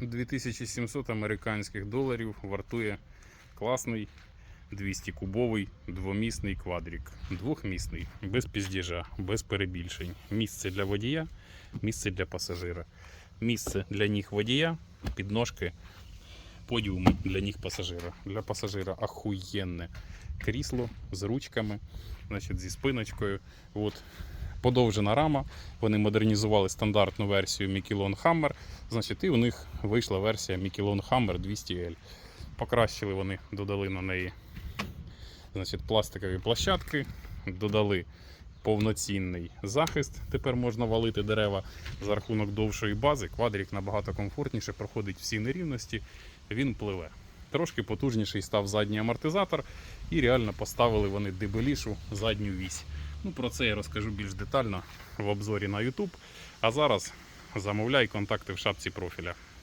2700 американських доларів вартує класний 200 кубовий двомісний квадрік. Двохмісний, без піздіжа, без перебільшень. Місце для водія, місце для пасажира. Місце для ніг водія, підножки, подіуми для ніг пасажира. Для пасажира ахуєнне крісло з ручками, значить, зі спиночкою. От. Подовжена рама. Вони модернізували стандартну версію Mikilon Hammer. Значить, і у них вийшла версія Mikilon Hammer 200L. Покращили вони, додали на неї значить, пластикові площадки, додали повноцінний захист. Тепер можна валити дерева за рахунок довшої бази. Квадрік набагато комфортніше проходить всі нерівності, він пливе. Трошки потужніший став задній амортизатор, і реально поставили вони дебелішу задню вісь. Ну, про це я розкажу більш детально в обзорі на YouTube. А зараз замовляй контакти в шапці профіля.